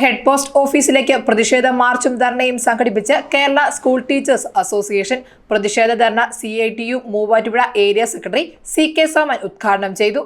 Head post ഓഫീസിലേക്ക് പ്രതിഷേധ മാർച്ചും ധർണയും സംഘടിപ്പിച്ച് കേരള സ്കൂൾ ടീച്ചേഴ്സ് അസോസിയേഷൻ പ്രതിഷേധ ധർണ C I T U Muvattupuzha area secretary C K Soman ഉദ്ഘാടനം ചെയ്തു.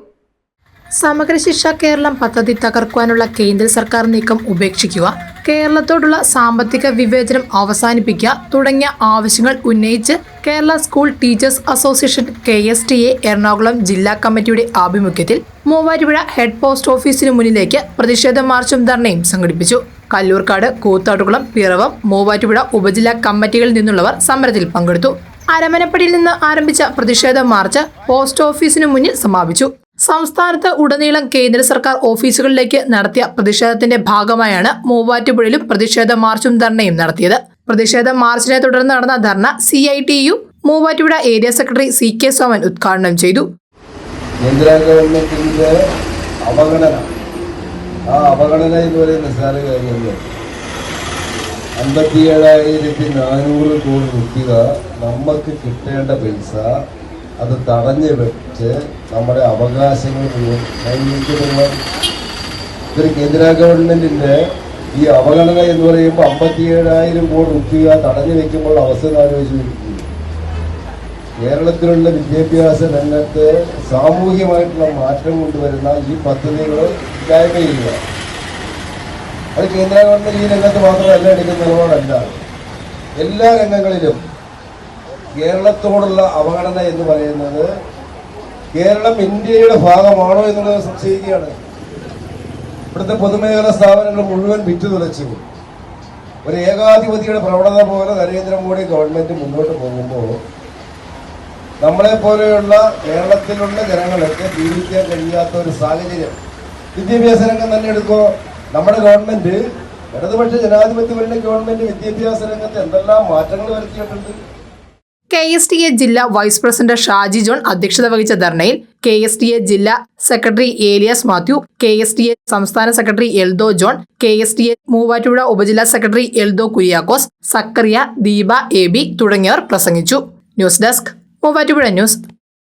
സമഗ്ര ശിക്ഷ കേരളം പദ്ധതി തകർക്കുവാനുള്ള കേന്ദ്ര സർക്കാർ നീക്കം ഉപേക്ഷിക്കുക. കേരളത്തോടുള്ള സാമ്പത്തിക വിവേചനം അവസാനിപ്പിക്കുക തുടങ്ങിയ ആവശ്യങ്ങൾ ഉന്നയിച്ച് Kerala school teachers association K S T A Ernakulam ജില്ലാ കമ്മിറ്റിയുടെ ആഭിമുഖ്യത്തിൽ മൂവാറ്റുപുഴ ഹെഡ് പോസ്റ്റ് ഓഫീസിന് മുന്നിലേക്ക് പ്രതിഷേധ മാർച്ചും ധർണയും സംഘടിപ്പിച്ചു. കല്ലൂർക്കാട് കൂത്താട്ടുകുളം പിറവം മൂവാറ്റുപുഴ ഉപജില്ലാ കമ്മിറ്റികളിൽ നിന്നുള്ളവർ സമരത്തിൽ പങ്കെടുത്തു. അരമനപ്പടിയിൽ നിന്ന് ആരംഭിച്ച പ്രതിഷേധ മാർച്ച് പോസ്റ്റ് ഓഫീസിനു മുന്നിൽ സമാപിച്ചു. സംസ്ഥാനത്ത് ഉടനീളം കേന്ദ്ര സർക്കാർ ഓഫീസുകളിലേക്ക് നടത്തിയ പ്രതിഷേധത്തിന്റെ ഭാഗമായാണ് മൂവാറ്റുപുഴയിലും പ്രതിഷേധ മാർച്ചും ധർണയും നടത്തിയത്. പ്രതിഷേധ മാർച്ചിനെ തുടർന്ന് നടന്ന ധർണ C I T U Muvattupuzha area secretary C K Soman ഉദ്ഘാടനം ചെയ്തു. കേന്ദ്ര ഗവൺമെന്റിന്റെ അവഗണന. ആ അവഗണന അൻപത്തിയേഴായിരത്തി നാനൂറ് കോടി രൂപ നമുക്ക് കിട്ടേണ്ട പൈസ അത് തടഞ്ഞു വെച്ച് നമ്മുടെ അവകാശങ്ങൾ ഇതൊരു കേന്ദ്ര ഗവൺമെന്റിന്റെ ഈ അവഗണന എന്ന് പറയുമ്പോൾ അമ്പത്തിയേഴായിരം കോടി രൂപ തടഞ്ഞു വെക്കുമ്പോൾ അവസരം ആലോചിച്ചിരിക്കുന്നു. കേരളത്തിലുള്ള വിദ്യാഭ്യാസ രംഗത്ത് സാമൂഹ്യമായിട്ടുള്ള മാറ്റം കൊണ്ടുവരുന്ന ഈ പദ്ധതികൾ ഇല്ലായ്മ ചെയ്യുക അത് കേന്ദ്ര ഗവൺമെന്റ് ഈ രംഗത്ത് മാത്രമല്ല എടുക്കുന്ന നിലപാടല്ല. എല്ലാ രംഗങ്ങളിലും കേരളത്തോടുള്ള അവഗണന എന്ന് പറയുന്നത് കേരളം ഇന്ത്യയുടെ ഭാഗമാണോ എന്നുള്ളത് സംശയിക്കുകയാണ്. ഇവിടുത്തെ പൊതുമേഖലാ സ്ഥാപനങ്ങൾ മുഴുവൻ വിറ്റു തുലച്ചു. ഒരു ഏകാധിപതിയുടെ പ്രവണത പോലെ നരേന്ദ്രമോദി ഗവൺമെന്റ് മുന്നോട്ട് പോകുമ്പോൾ നമ്മളെ പോലെയുള്ള കേരളത്തിലുള്ള ജനങ്ങൾക്ക് ജീവിക്കാൻ കഴിയാത്ത ഒരു സാഹചര്യം. വിദ്യാഭ്യാസ രംഗം തന്നെ എടുക്കോ? നമ്മുടെ ഗവൺമെന്റ് ഇടതുപക്ഷ ജനാധിപത്യ ഗവൺമെന്റ് വിദ്യാഭ്യാസ രംഗത്ത് എന്തെല്ലാം മാറ്റങ്ങൾ വരുത്തിയിട്ടുണ്ട്? കെ എസ് ടി എ ജില്ലാ വൈസ് പ്രസിഡന്റ് ഷാജി ജോൺ അധ്യക്ഷത വഹിച്ച ധർണയിൽ കെ എസ് ടി എ ജില്ലാ secretary Elias Mathew K S T A സംസ്ഥാന secretary Eldho John K S T A Muvattupuzha ഉപജില്ലാ secretary Eldho Kuriakose Zachariah Deepa A B തുടങ്ങിയവർ പ്രസംഗിച്ചു. News desk Muvattupuzha news.